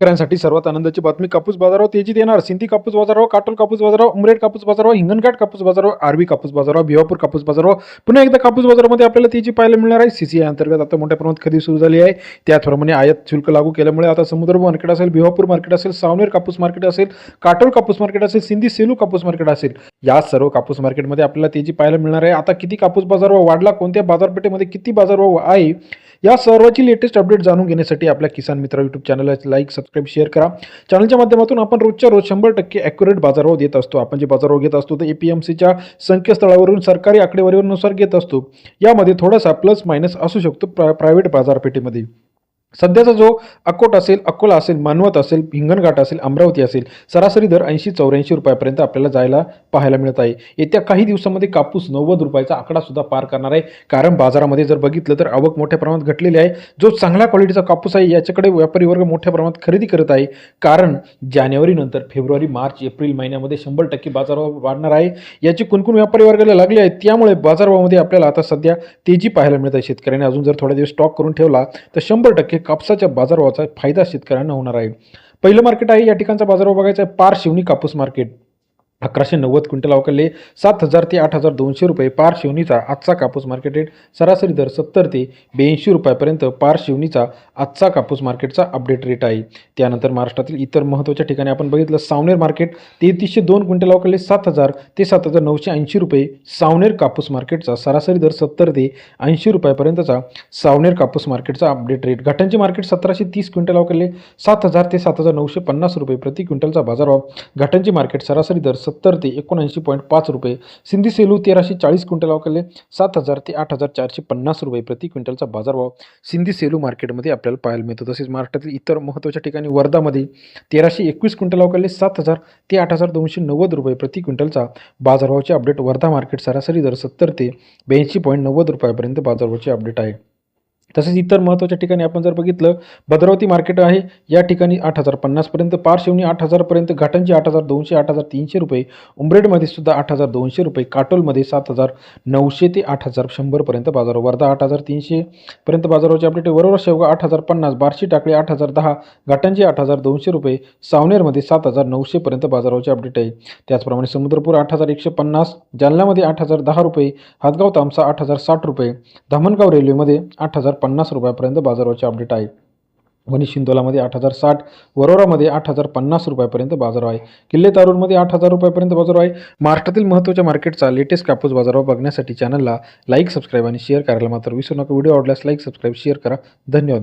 शेतकऱ्यांसाठी सर्वात आनंदाची बातमी कापूस बाजारावर तेजीत येणार. सिंधी कापूस बाजारावर काटोल कापूस बाजारावर उमरेड कापूस बाजारावर हिंगणघाट कापूस बाजारावर आरबी कापूस बाजारावर भिवापूर कापूस बाजारावर पुन्हा एकदा कापूस बाजारामध्ये आपल्याला तेजी पाहायला मिळणार आहे. सीसीआय अंतर्गत आता मोठ्या प्रमाणात खरेदी सुरू झाली आहे. त्याचप्रमाणे आयात शुल्क लागू केल्यामुळे आता समुद्र मार्केट असेल भिवापूर मार्केट असेल सावनेर कापूस मार्केट असेल काटोल कापूस मार्केट असेल सिंधी सेलू कापूस मार्केट असेल या सर्व कापूस मार्केटमध्ये आपल्याला तेजी पाहायला मिळणार आहे. आता किती कापूस बाजारभाव वाढला कोणत्या बाजारपेठेमध्ये किती बाजारभाव आहे या सर्वाची लेटेस्ट अपडेट जाणून घेण्यासाठी आपल्या किसान मित्र युट्यूब चॅनलला लाईक सबस्क्राईब शेअर करा. चॅनलच्या माध्यमातून आपण रोजच्या रोज शंभर टक्के ॲक्युरेट बाजारभाव देत असतो. आपण जे बाजारभाव घेत असतो ते ए पी एम सीच्या संकेतस्थळावरून सरकारी आकडेवारीनुसार घेत असतो. यामध्ये थोडासा प्लस मायनस असू शकतो प्रा प्रायव्हेट बाजारपेठेमध्ये. सध्याचा जो अकोट असेल अकोला असेल मानवत असेल हिंगणघाट असेल अमरावती असेल सरासरी दर ऐंशी चौऱ्याऐंशी रुपयापर्यंत आपल्याला जायला पाहायला मिळत आहे. येत्या काही दिवसामध्ये कापूस नव्वद रुपयाचा आकडा सुद्धा पार करणार आहे. कारण बाजारामध्ये जर बघितलं तर आवक मोठ्या प्रमाणात घटलेली आहे. जो चांगल्या क्वालिटीचा कापूस आहे याच्याकडे व्यापारी वर्ग मोठ्या प्रमाणात खरेदी करत आहे. कारण जानेवारीनंतर फेब्रुवारी मार्च एप्रिल महिन्यामध्ये शंभर टक्के बाजारभाव वाढणार आहे. याची कुणकुण व्यापारी वर्गाला लागली आहे त्यामुळे बाजारभावामध्ये आपल्याला आता सध्या तेजी पाहायला मिळत आहे. शेतकऱ्यांनी अजून जर थोडा दिवस स्टॉक करून ठेवला तर शंभर टक्के कापसाच्या बाजारभावाचा फायदा शेतकऱ्यांना होणार आहे. पहिलं मार्केट आहे या ठिकाणचा बाजारभाव बघायचा आहे पार शिवणी कापूस मार्केट. अकराशे नव्वद क्विंटल अवकाले सात हजार ते आठ हजार दोनशे रुपये पार शिवणीचा आजचा कापूस मार्केट रेट सरासरी दर सत्तर ते ब्याऐंशी रुपयापर्यंत पार शिवणीचा आजचा कापूस मार्केटचा अपडेट रेट आहे. त्यानंतर महाराष्ट्रातील इतर महत्त्वाच्या ठिकाणी आपण बघितलं सावनेर मार्केट तेहतीसशे दोन क्विंटल अवकाले सात हजार ते सात हजार नऊशे ऐंशी रुपये सावनेर कापूस मार्केटचा सरासरी दर सत्तर ते ऐंशी रुपयापर्यंतचा सावनेर कापूस मार्केटचा अपडेट रेट घाटांचे मार्केट सतराशे तीस क्विंटल अवकाले सात हजार ते सात हजार नऊशे पन्नास रुपये प्रति क्विंटलचा बाजारभाव. घाटांचे मार्केट सरासरी दर सत्तर ते एकोणऐंशी पॉईंट पाच रुपये. सिंधी सेलू तेराशे चाळीस क्विंटल अवकाले सात हजार ते आठ हजार चारशे पन्नास रुपये प्रति क्विंटलचा बाजारभाव सिंधी सेलू मार्केटमध्ये आपल्याला पाहायला मिळतो. तसेच महाराष्ट्रातील इतर महत्त्वाच्या ठिकाणी वर्धामध्ये तेराशे एकवीस क्विंटल अवकाले सात हजार ते आठ हजार दोनशे नव्वद रुपये प्रति क्विंटलचा बाजारभावाचे अपडेट वर्धा मार्केट सरासरी दर सत्तर ते ब्याऐंशी पॉईंट नव्वद रुपयापर्यंत बाजारभावाचे अपडेट आहे. तसेच इतर महत्त्वाच्या ठिकाणी आपण जर बघितलं भद्रावती मार्केट आहे या ठिकाणी आठ हजार पन्नासपर्यंत पारशिवणी आठ हजारपर्यंत घाटांची आठ हजार दोनशे आठ हजार तीनशे रुपये उमरेडमध्ये सुद्धा आठ हजार दोनशे रुपये काटोलमध्ये सात हजार नऊशे ते आठ हजार शंभरपर्यंत बाजार वर्धा आठ हजार तीनशेपर्यंत पर्यंत अपडेट वरोरा शेवगा आठ हजार पन्नास बारशी टाकळी आठ हजार दहा घाटांची आठ हजार दोनशे रुपये सावनेरमध्ये सात हजार नऊशेपर्यंत बाजाराचे अपडेट आहे त्याचप्रमाणे समुद्रपूर आठ हजार एकशे पन्नास जालन्यामध्ये आठ हजार दहा रुपये हातगाव तामसा आठ हजार साठ रुपये धामणगाव रेल्वेमध्ये आठ हजार पन्नास रुपयापर्यंत बाजाराचे अपडेट आहे. वणी शिंदोलामध्ये आठ हजार साठ वरोरामध्ये आठ हजार पन्नास रुपयापर्यंत बाजार आहे. किल्ले तारूरमध्ये आठ हजार रुपयापर्यंत बाजार आहे. महाराष्ट्रातील महत्त्वाच्या मार्केटचा लेटेस्ट कापूस बाजारावर बघण्यासाठी चॅनलला लाईक सबस्क्राईब आणि शेअर करायला मात्र विसरू नका. व्हिडिओ आवडल्यास लाईक सबस्क्राईब शेअर करा. धन्यवाद